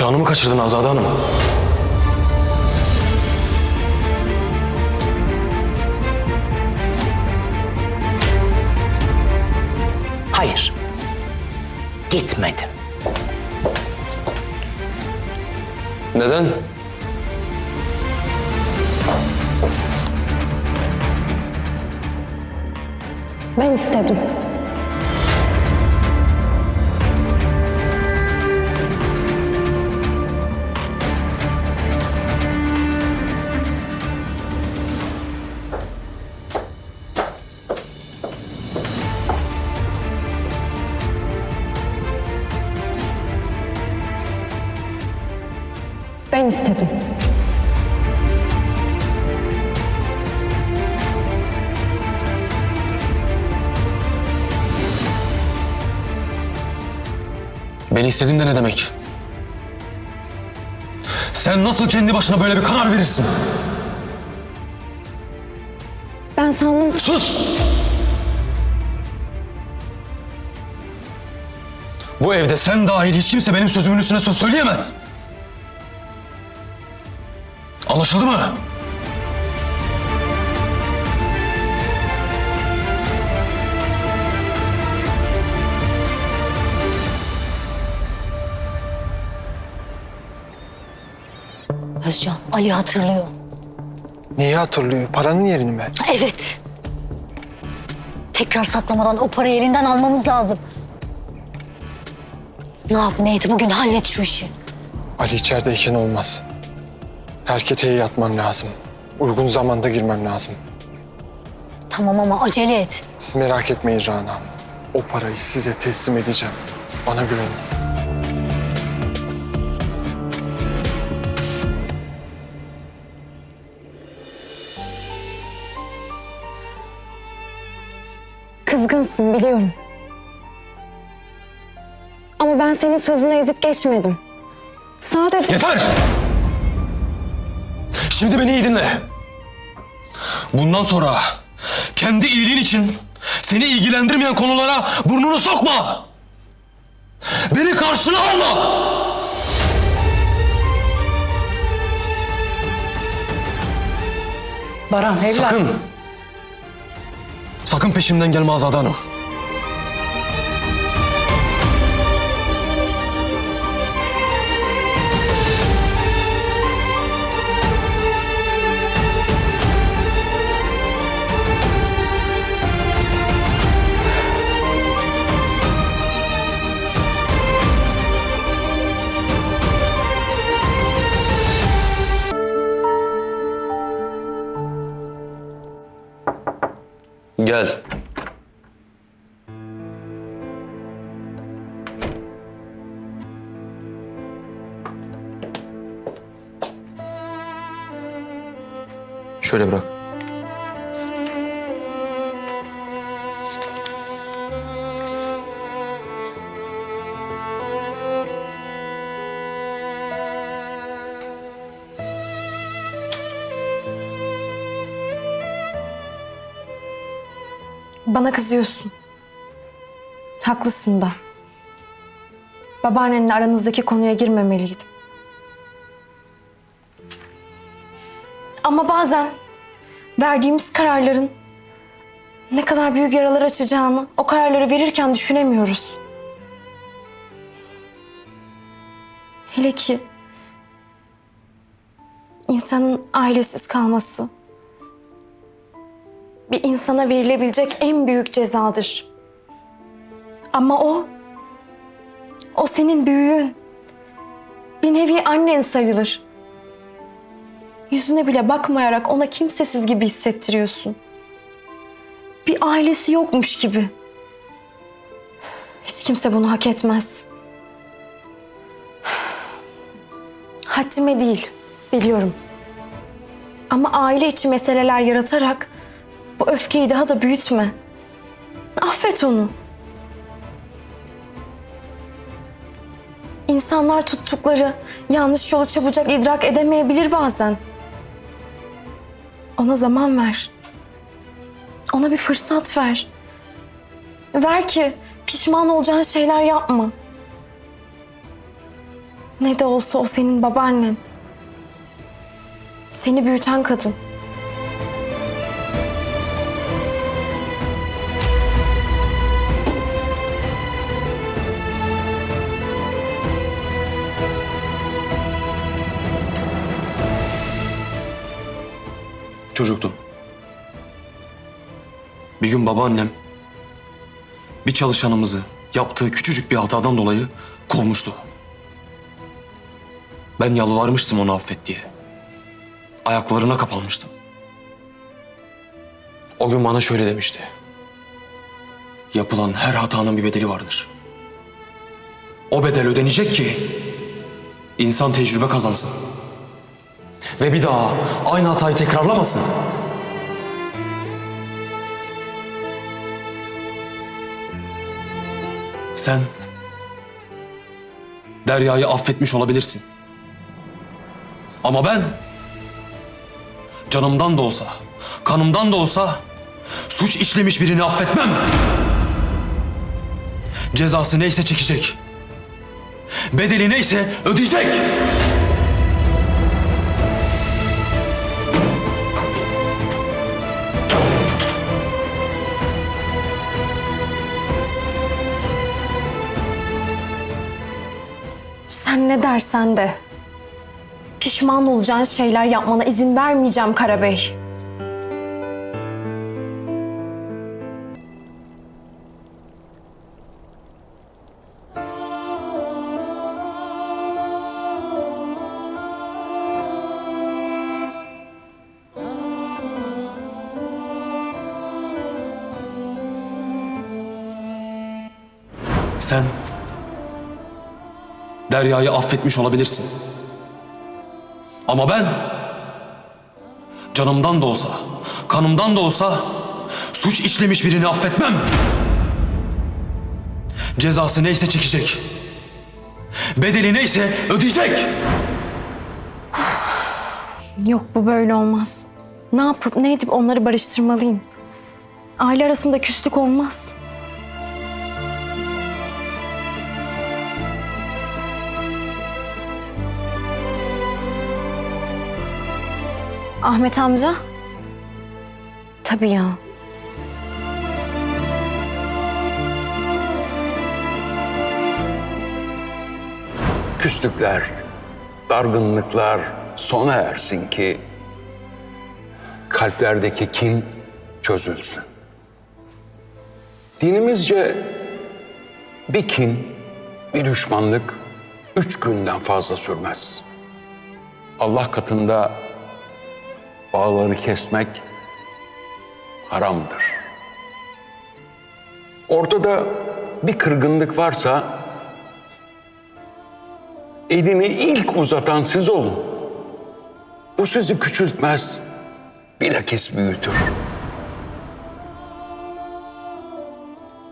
Canımı kaçırdın Azade Hanım. Hayır. Gitmedim. Neden? Ben istedim. Beni istediğin de ne demek? Sen nasıl kendi başına böyle bir karar verirsin? Ben sandım Sus! Bu evde sen dahil hiç kimse benim sözümün üstüne söz söyleyemez. Anlaşıldı mı? Özcan, Ali hatırlıyor. Neyi hatırlıyor? Paranın yerini mi? Evet. Tekrar saklamadan o parayı elinden almamız lazım. Ne yap ne et bugün hallet şu işi. Ali içerideyken olmaz. Erketeğe yatmam lazım. Uygun zamanda girmem lazım. Tamam ama acele et. Siz merak etmeyin Rana Hanım. O parayı size teslim edeceğim. Bana güvenin. Kızgınsın biliyorum. Ama ben senin sözünü ezip geçmedim. Sadece... Yeter! Şimdi beni iyi dinle. Bundan sonra kendi iyiliğin için seni ilgilendirmeyen konulara burnunu sokma. Beni karşına alma. Baran evlat. Sakın. Sakın peşimden gelme Azade Hanım. Bana kızıyorsun. Haklısın da. Babaannenle aranızdaki konuya girmemeliydim. Ama bazen verdiğimiz kararların ne kadar büyük yaralar açacağını o kararları verirken düşünemiyoruz. Hele ki insanın ailesiz kalması bir insana verilebilecek en büyük cezadır. Ama o, o senin büyüğün. Bir nevi annen sayılır. Yüzüne bile bakmayarak ona kimsesiz gibi hissettiriyorsun. Bir ailesi yokmuş gibi. Hiç kimse bunu hak etmez. Haddime değil, biliyorum. Ama aile içi meseleler yaratarak bu öfkeyi daha da büyütme. Affet onu. İnsanlar tuttukları yanlış yolu çabucak idrak edemeyebilir bazen. Ona zaman ver. Ona bir fırsat ver. Ver ki pişman olacağın şeyler yapma. Ne de olsa o senin babaannen. Seni büyüten kadın. Çocuktum. Bir gün babaannem bir çalışanımızı yaptığı küçücük bir hatadan dolayı kovmuştu. Ben yalvarmıştım onu affet diye. Ayaklarına kapanmıştım. O gün bana şöyle demişti. Yapılan her hatanın bir bedeli vardır. O bedel ödenecek ki insan tecrübe kazansın. Ve bir daha aynı hatayı tekrarlamasın. Sen Derya'yı affetmiş olabilirsin. Ama ben canımdan da olsa, kanımdan da olsa suç işlemiş birini affetmem. Cezası neyse çekecek. Bedeli neyse ödeyecek. Ne dersen de. Pişman olacağın şeyler yapmana izin vermeyeceğim Karabey. Sen Derya'yı affetmiş olabilirsin. Ama ben canımdan da olsa, kanımdan da olsa suç işlemiş birini affetmem. Cezası neyse çekecek. Bedeli neyse ödeyecek. Yok bu böyle olmaz. Ne yapıp ne edip onları barıştırmalıyım. Aile arasında küslük olmaz. Ahmet amca? Tabii ya. küslükler, dargınlıklar sona ersin ki kalplerdeki kin çözülsün. Dinimizce bir kin, bir düşmanlık üç günden fazla sürmez. Allah katında bağları kesmek haramdır. Ortada bir kırgınlık varsa elini ilk uzatan siz olun. Bu sizi küçültmez, bilakis büyütür.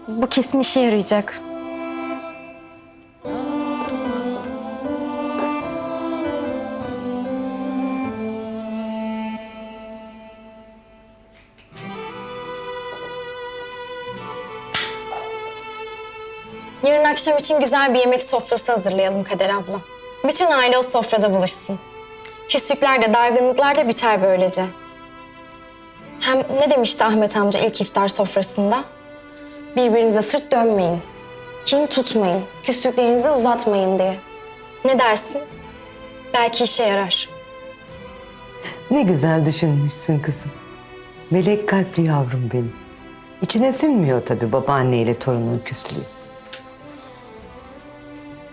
Bu kesin işe yarayacak. Akşam için güzel bir yemek sofrası hazırlayalım Kader abla. Bütün aile o sofrada buluşsun. Küslükler de dargınlıklar da biter böylece. Hem ne demişti Ahmet amca ilk iftar sofrasında? Birbirinize sırt dönmeyin. Kin tutmayın. Küslüklerinizi uzatmayın diye. Ne dersin? Belki işe yarar. Ne güzel düşünmüşsün kızım. Melek kalpli yavrum benim. İçine sinmiyor tabii babaanneyle torunun küslüğü.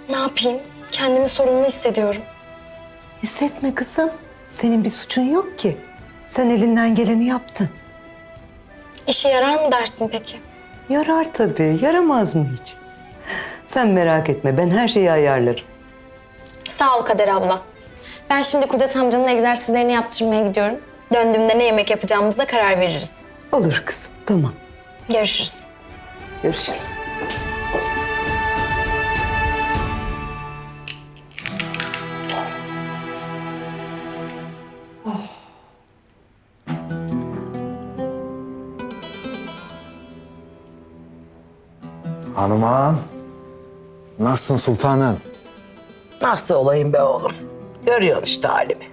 Ne yapayım? Kendimi sorumlu hissediyorum. Hissetme kızım. Senin bir suçun yok ki. Sen elinden geleni yaptın. İşe yarar mı dersin peki? Yarar tabii. Yaramaz mı hiç? Sen merak etme. Ben her şeyi ayarlarım. Sağ ol Kader abla. Ben şimdi Kudret amcanın egzersizlerini yaptırmaya gidiyorum. Döndüğümde ne yemek yapacağımıza karar veririz. Olur kızım. Tamam. Görüşürüz. Görüşürüz. Hanım ağam. Nasılsın sultanım? Nasıl olayım be oğlum? Görüyorsun işte halimi.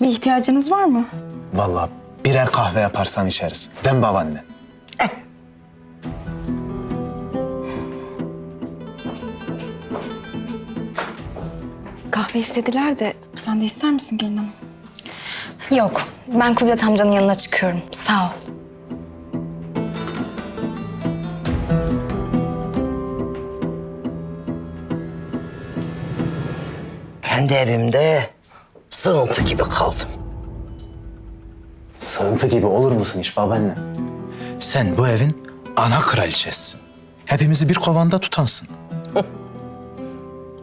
Bir ihtiyacınız var mı? Vallahi birer kahve yaparsan içeriz. Değil mi babaanne? Kahve istediler de sen de ister misin gelin hanım? Yok, ben Kudret amcanın yanına çıkıyorum. Sağ ol. Kendi evimde sığıntı gibi kaldım. Sığıntı gibi olur musun hiç babaanne? Sen bu evin ana kraliçesisin. Hepimizi bir kovanda tutansın.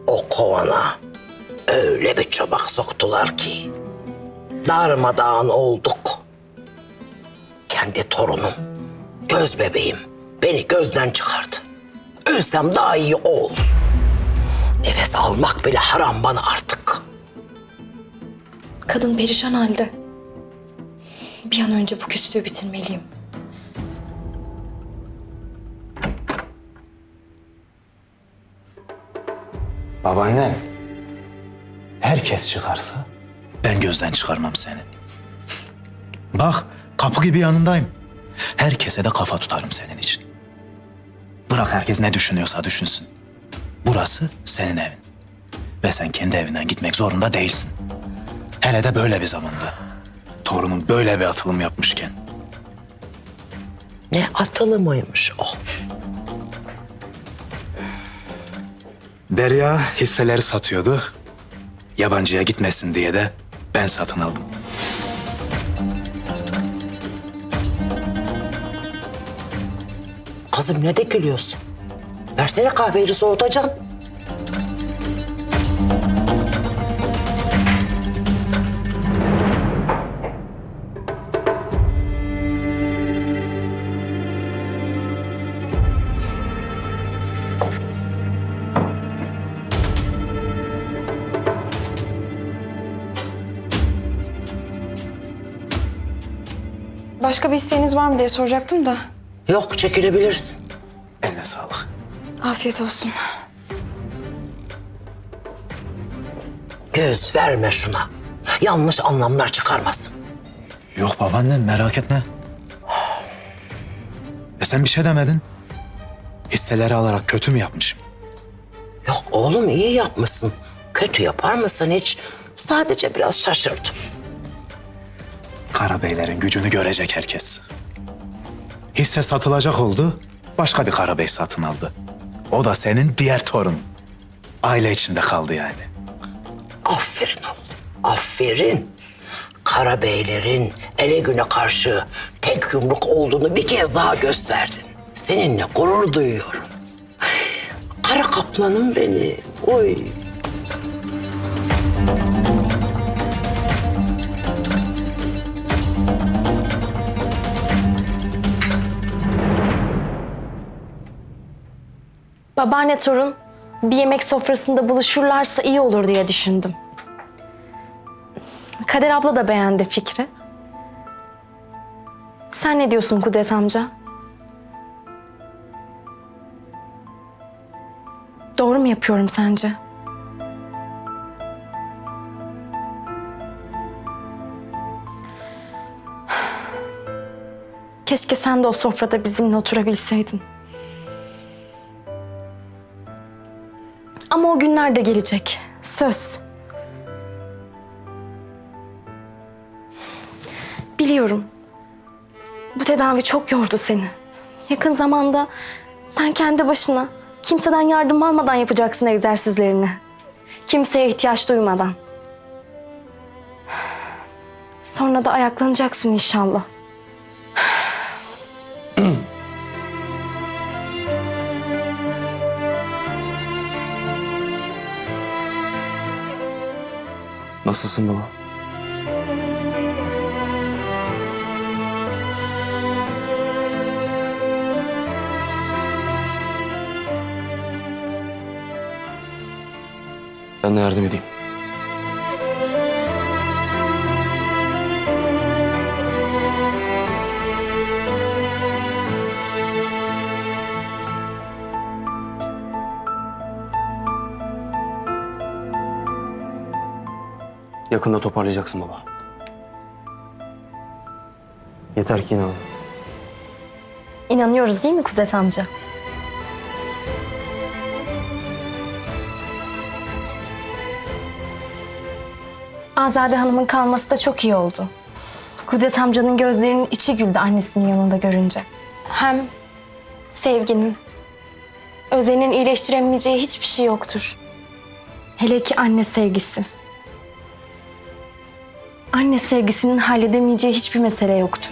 O kovana öyle bir çobak soktular ki darmadağın olduk. Kendi torunum, göz bebeğim beni gözden çıkardı. Ölsem daha iyi o olur. Nefes almak bile haram bana artık. Kadın perişan halde. Bir an önce bu küslüğü bitirmeliyim. Babaanne, herkes çıkarsa ben gözden çıkarmam seni. Bak kapı gibi yanındayım. Herkese de kafa tutarım senin için. Bırak herkes ne düşünüyorsa düşünsün. Burası senin evin. Ve sen kendi evinden gitmek zorunda değilsin. Hele de böyle bir zamanda. Torunun böyle bir atılım yapmışken. Ne atılımıymış o. Derya hisseleri satıyordu. Yabancıya gitmesin diye de ben satın aldım. Kızım ne de gülüyorsun? Versene kahveyi soğutacağım. Başka bir isteğiniz var mı diye soracaktım da. Yok çekilebilirsin. Afiyet olsun. Göz verme şuna. Yanlış anlamlar çıkarmasın. Yok babaannem merak etme. E sen bir şey demedin. Hisseleri alarak kötü mü yapmışım? Yok oğlum iyi yapmışsın. Kötü yapar mısın hiç? Sadece biraz şaşırdım. Karabeylerin gücünü görecek herkes. Hisse satılacak oldu. Başka bir karabey satın aldı. O da senin diğer torun. Aile içinde kaldı yani. Aferin oğlum. Aferin. Karabeylerin ele güne karşı tek yumruk olduğunu bir kez daha gösterdin. Seninle gurur duyuyorum. Kara kaplanım benim. Oy. Babaanne torun bir yemek sofrasında buluşurlarsa iyi olur diye düşündüm. Kader abla da beğendi fikri. Sen ne diyorsun Kudret amca? Doğru mu yapıyorum sence? Keşke sen de o sofrada bizimle oturabilseydin. Ama o günler de gelecek. Söz. Biliyorum. Bu tedavi çok yordu seni. Yakın zamanda sen kendi başına kimseden yardım almadan yapacaksın egzersizlerini. Kimseye ihtiyaç duymadan. Sonra da ayaklanacaksın inşallah. Nasılsın baba? Ben de yardım edeyim. Yakında toparlayacaksın baba. Yeter ki inan. İnanıyoruz değil mi Kudret amca? Azade Hanım'ın kalması da çok iyi oldu. Kudret amcanın gözlerinin içi güldü annesinin yanında görünce. Hem sevginin, özenin iyileştiremeyeceği hiçbir şey yoktur. Hele ki anne sevgisi. Anne sevgisinin halledemeyeceği hiçbir mesele yoktur.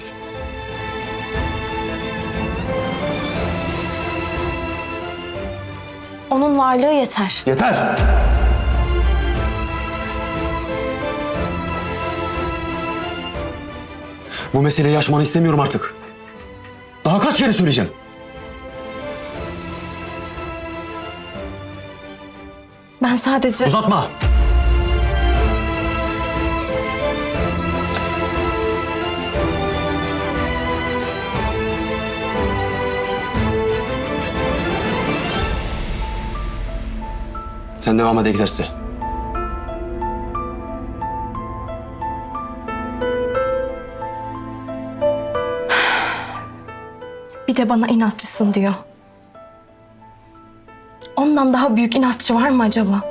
Onun varlığı yeter. Yeter! Bu meseleyi aşmanı istemiyorum artık. Daha kaç kere söyleyeceğim? Ben sadece... Uzatma! Sen devam et egzersize. Bir de bana inatçısın diyor. Ondan daha büyük inatçı var mı acaba?